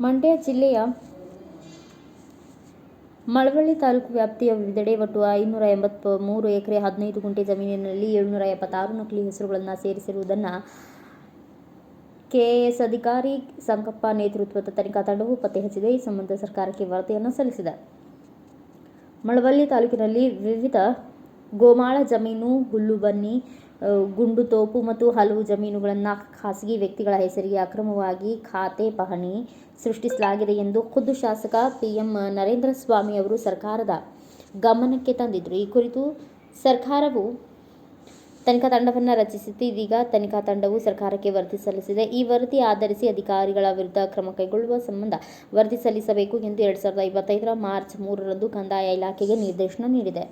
ಜಿಲ್ಲೆಯ ಮಳವಳ್ಳಿ ತಾಲೂಕು ವ್ಯಾಪ್ತಿಯ ವಿವಿಧೆಡೆ ಒಟ್ಟು ಐನೂರ ಎಂಬತ್ತ ಮೂರು ಎಕರೆ ಹದಿನೈದು ಗುಂಟೆ ಜಮೀನಿನಲ್ಲಿ ಏಳುನೂರ ಎಪ್ಪತ್ತಾರು ನಕಲಿ ಹೆಸರುಗಳನ್ನು ಸೇರಿಸಿರುವುದನ್ನು ಕೆಎಎಸ್ ಅಧಿಕಾರಿ ಸಂಕಪ್ಪ ನೇತೃತ್ವದ ತನಿಖಾ ತಂಡವು ಪತ್ತೆ ಹಚ್ಚಿದೆ ಈ ಸಂಬಂಧ ಸರ್ಕಾರಕ್ಕೆ ವರದಿಯನ್ನು ಸಲ್ಲಿಸಿದೆ. ಮಳವಳ್ಳಿ ತಾಲೂಕಿನಲ್ಲಿ ವಿವಿಧ ಗೋಮಾಳ ಜಮೀನು ಹುಲ್ಲುಬನ್ನಿ ಆ, ಗುಂಡುತೋಪು ಮತ್ತು ಹಲವು ಜಮೀನುಗಳನ್ನು ಖಾಸಗಿ ವ್ಯಕ್ತಿಗಳ ಹೆಸರಿಗೆ ಅಕ್ರಮವಾಗಿ ಖಾತೆ ಪಹಣಿ ಸೃಷ್ಟಿಸಲಾಗಿದೆ ಎಂದು ಖುದ್ದು ಶಾಸಕ ಪಿಎಂ ನರೇಂದ್ರ ಸ್ವಾಮಿ ಅವರು ಸರ್ಕಾರದ ಗಮನಕ್ಕೆ ತಂದಿದ್ದರು ಈ ಕುರಿತು ಸರ್ಕಾರವು ತನಿಖಾ ತಂಡವನ್ನು ರಚಿಸಿತ್ತು. ಇದೀಗ ತನಿಖಾ ತಂಡವು ಸರ್ಕಾರಕ್ಕೆ ವರದಿ ಸಲ್ಲಿಸಿದೆ. ಈ ವರದಿ ಆಧರಿಸಿ ಅಧಿಕಾರಿಗಳ ವಿರುದ್ಧ ಕ್ರಮ ಕೈಗೊಳ್ಳುವ ಸಂಬಂಧ ವರದಿ ಸಲ್ಲಿಸಬೇಕು ಎಂದು ಎರಡು ಸಾವಿರದ ಇಪ್ಪತ್ತೈದರ ಮಾರ್ಚ್ ಮೂರರಂದು ಕಂದಾಯ ಇಲಾಖೆಗೆ ನಿರ್ದೇಶನ ನೀಡಿದೆ.